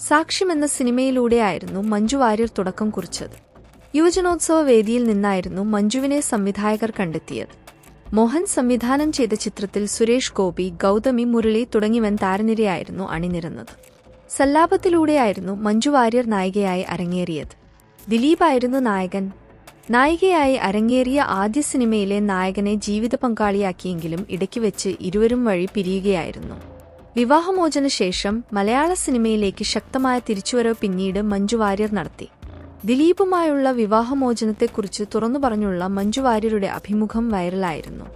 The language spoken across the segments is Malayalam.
സാക്ഷ്യം എന്ന സിനിമയിലൂടെയായിരുന്നു മഞ്ജു വാര്യർ തുടക്കം കുറിച്ചത്. യുവജനോത്സവ വേദിയിൽ നിന്നായിരുന്നു മഞ്ജുവിനെ സംവിധായകർ കണ്ടെത്തിയത്. മോഹൻ സംവിധാനം ചെയ്ത ചിത്രത്തിൽ സുരേഷ് ഗോപി ഗൗതമി മുരളി തുടങ്ങിയവൻ താരനിരയായിരുന്നു അണിനിരന്നത്. സല്ലാപത്തിലൂടെയായിരുന്നു മഞ്ജു വാര്യർ നായികയായി അരങ്ങേറിയത്. ദിലീപായിരുന്നു നായകൻ. നായികയായി അരങ്ങേറിയ ആദ്യ സിനിമയിലെ നായകനെ ജീവിത പങ്കാളിയാക്കിയെങ്കിലും ഇടയ്ക്ക് വെച്ച് ഇരുവരും വഴി പിരിയുകയായിരുന്നു. വിവാഹമോചന ശേഷം മലയാള സിനിമയിലേക്ക് ശക്തമായ തിരിച്ചുവരവ് പിന്നീട് മഞ്ജു വാര്യർ നടത്തി. ദിലീപുമായുള്ള വിവാഹമോചനത്തെക്കുറിച്ച് തുറന്നു പറഞ്ഞുള്ള മഞ്ജു വാര്യരുടെ അഭിമുഖം വൈറലായിരുന്നു.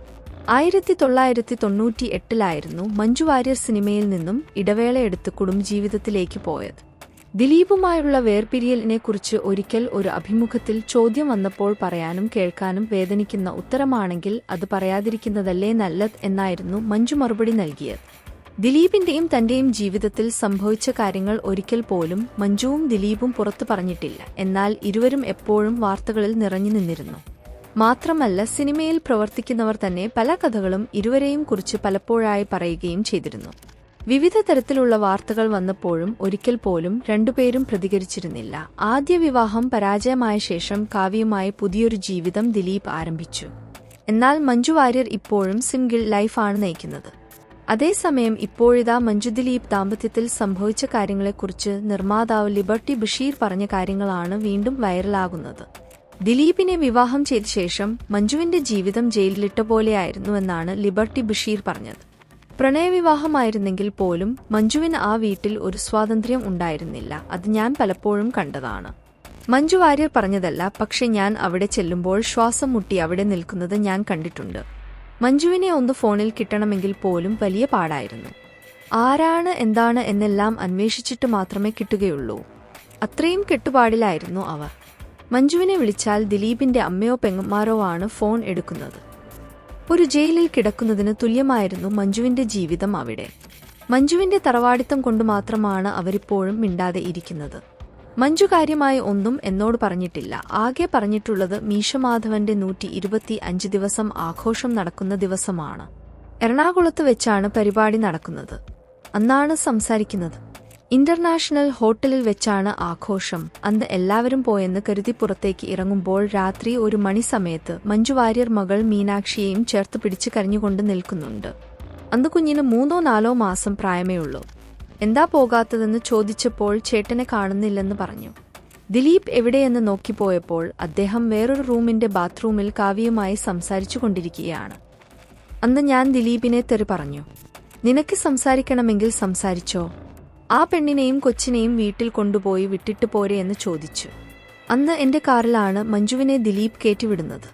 ആയിരത്തി തൊള്ളായിരത്തി തൊണ്ണൂറ്റി എട്ടിലായിരുന്നു മഞ്ജു വാര്യർ സിനിമയിൽ നിന്നും ഇടവേളയെടുത്ത് കുടുംബജീവിതത്തിലേക്ക് പോയത്. ദിലീപുമായുള്ള വേർപിരിയലിനെക്കുറിച്ച് ഒരിക്കൽ ഒരു അഭിമുഖത്തിൽ ചോദ്യം വന്നപ്പോൾ പറയാനും കേൾക്കാനും വേദനിക്കുന്ന ഉത്തരമാണെങ്കിൽ അത് പറയാതിരിക്കുന്നതല്ലേ നല്ലത് എന്നായിരുന്നു മഞ്ജു മറുപടി നൽകിയത്. ദിലീപിന്റെയും തന്റെയും ജീവിതത്തിൽ സംഭവിച്ച കാര്യങ്ങൾ ഒരിക്കൽ പോലും മഞ്ജുവും ദിലീപും പുറത്തു പറഞ്ഞിട്ടില്ല. എന്നാൽ ഇരുവരും എപ്പോഴും വാർത്തകളിൽ നിറഞ്ഞു നിന്നിരുന്നു. മാത്രമല്ല സിനിമയിൽ പ്രവർത്തിക്കുന്നവർ തന്നെ പല കഥകളും ഇരുവരെയും കുറിച്ച് പലപ്പോഴായി പറയുകയും ചെയ്തിരുന്നു. വിവിധ തരത്തിലുള്ള വാർത്തകൾ വന്നപ്പോഴും ഒരിക്കൽ പോലും രണ്ടുപേരും പ്രതികരിച്ചിരുന്നില്ല. ആദ്യ വിവാഹം പരാജയമായ ശേഷം കാവ്യമായി പുതിയൊരു ജീവിതം ദിലീപ് ആരംഭിച്ചു. എന്നാൽ മഞ്ജു വാര്യർ ഇപ്പോഴും സിംഗിൾ ലൈഫാണ് നയിക്കുന്നത്. അതേസമയം ഇപ്പോഴിതാ മഞ്ജു ദിലീപ് ദാമ്പത്യത്തിൽ സംഭവിച്ച കാര്യങ്ങളെക്കുറിച്ച് നിർമ്മാതാവ് ലിബർട്ടി ബഷീർ പറഞ്ഞ കാര്യങ്ങളാണ് വീണ്ടും വൈറലാകുന്നത്. ദിലീപിനെ വിവാഹം ചെയ്ത ശേഷം മഞ്ജുവിന്റെ ജീവിതം ജയിലിലിട്ട പോലെയായിരുന്നുവെന്നാണ് ലിബർട്ടി ബഷീർ പറഞ്ഞത്. പ്രണയവിവാഹമായിരുന്നെങ്കിൽ പോലും മഞ്ജുവിന് ആ വീട്ടിൽ ഒരു സ്വാതന്ത്ര്യം ഉണ്ടായിരുന്നില്ല. അത് ഞാൻ പലപ്പോഴും കണ്ടതാണ്. മഞ്ജു വാര്യർ പറഞ്ഞതല്ല പക്ഷെ ഞാൻ അവിടെ ചെല്ലുമ്പോൾ ശ്വാസം മുട്ടി അവിടെ നിൽക്കുന്നത് ഞാൻ കണ്ടിട്ടുണ്ട്. മഞ്ജുവിനെ ഒന്ന് ഫോണിൽ കിട്ടണമെങ്കിൽ പോലും വലിയ പാടായിരുന്നു. ആരാണ് എന്താണ് എന്നെല്ലാം അന്വേഷിച്ചിട്ട് മാത്രമേ കിട്ടുകയുള്ളൂ. അത്രയും കെട്ടുപാടിലായിരുന്നു അവർ. മഞ്ജുവിനെ വിളിച്ചാൽ ദിലീപിന്റെ അമ്മയോ പെങ്ങന്മാരോ ആണ് ഫോൺ എടുക്കുന്നത്. ഒരു ജയിലിൽ കിടക്കുന്നതിന് തുല്യമായിരുന്നു മഞ്ജുവിന്റെ ജീവിതം അവിടെ. മഞ്ജുവിന്റെ തറവാടിത്തം കൊണ്ട് മാത്രമാണ് അവരിപ്പോഴും മിണ്ടാതെ ഇരിക്കുന്നത്. മഞ്ജു കാര്യമായി ഒന്നും എന്നോട് പറഞ്ഞിട്ടില്ല. ആകെ പറഞ്ഞിട്ടുള്ളത് മീശമാധവന്റെ നൂറ്റി ഇരുപത്തി അഞ്ച് ദിവസം ആഘോഷം നടക്കുന്ന ദിവസമാണ്. എറണാകുളത്ത് വെച്ചാണ് പരിപാടി നടക്കുന്നത്. അന്നാണ് സംസാരിക്കുന്നത്. ഇന്റർനാഷണൽ ഹോട്ടലിൽ വെച്ചാണ് ആഘോഷം. അന്ന് എല്ലാവരും പോയെന്ന് കരുതി പുറത്തേക്ക് ഇറങ്ങുമ്പോൾ രാത്രി ഒരു മണി സമയത്ത് മഞ്ജു വാര്യർ മകൾ മീനാക്ഷിയെയും ചേർത്ത് പിടിച്ച് കരഞ്ഞുകൊണ്ട് നിൽക്കുന്നുണ്ട്. അന്ന് കുഞ്ഞിന് മൂന്നോ നാലോ മാസം പ്രായമേ ഉള്ളൂ എന്താ പോകാത്തതെന്ന് ചോദിച്ചപ്പോൾ ചേട്ടനെ കാണുന്നില്ലെന്ന് പറഞ്ഞു. ദിലീപ് എവിടെയെന്ന് നോക്കിപ്പോയപ്പോൾ അദ്ദേഹം വേറൊരു റൂമിന്റെ ബാത്റൂമിൽ കാവ്യയുമായി സംസാരിച്ചു കൊണ്ടിരിക്കുകയാണ്. അന്ന് ഞാൻ ദിലീപിനെ തെറി പറഞ്ഞു. നിനക്ക് സംസാരിക്കണമെങ്കിൽ സംസാരിച്ചോ. ആ പെണ്ണിനെയും കൊച്ചിനെയും വീട്ടിൽ കൊണ്ടുപോയി വിട്ടിട്ട് പോരെ എന്ന് ചോദിച്ചു. അന്ന് എന്റെ കാറിലാണ് മഞ്ജുവിനെ ദിലീപ് കയറ്റിവിടുന്നത്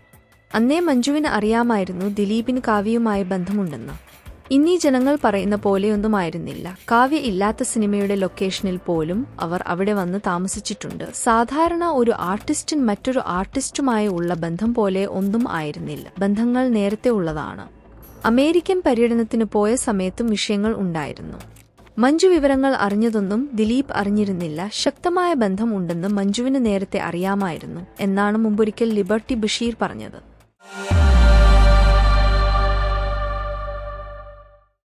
അന്നേ മഞ്ജുവിന് അറിയാമായിരുന്നു ദിലീപിന് കാവ്യയുമായി ബന്ധമുണ്ടെന്ന്. ഇന്നീ ജനങ്ങൾ പറയുന്ന പോലെയൊന്നുമായിരുന്നില്ല. കാവ്യ ഇല്ലാത്ത സിനിമയുടെ ലൊക്കേഷനിൽ പോലും അവർ അവിടെ വന്ന് താമസിച്ചിട്ടുണ്ട്. സാധാരണ ഒരു ആർട്ടിസ്റ്റും മറ്റൊരു ആർട്ടിസ്റ്റുമായി ഉള്ള ബന്ധം പോലെ ഒന്നും ആയിരുന്നില്ല. ബന്ധങ്ങൾ നേരത്തെ ഉള്ളതാണ്. അമേരിക്കൻ പര്യടനത്തിന് പോയ സമയത്തും വിഷയങ്ങൾ ഉണ്ടായിരുന്നു. മഞ്ജു വിവരങ്ങൾ അറിഞ്ഞതൊന്നും ദിലീപ് അറിഞ്ഞിരുന്നില്ല. ശക്തമായ ബന്ധം ഉണ്ടെന്ന് മഞ്ജുവിന് നേരത്തെ അറിയാമായിരുന്നു. എന്നാണ് മുമ്പൊരിക്കൽ ലിബർട്ടി ബഷീർ പറഞ്ഞത്.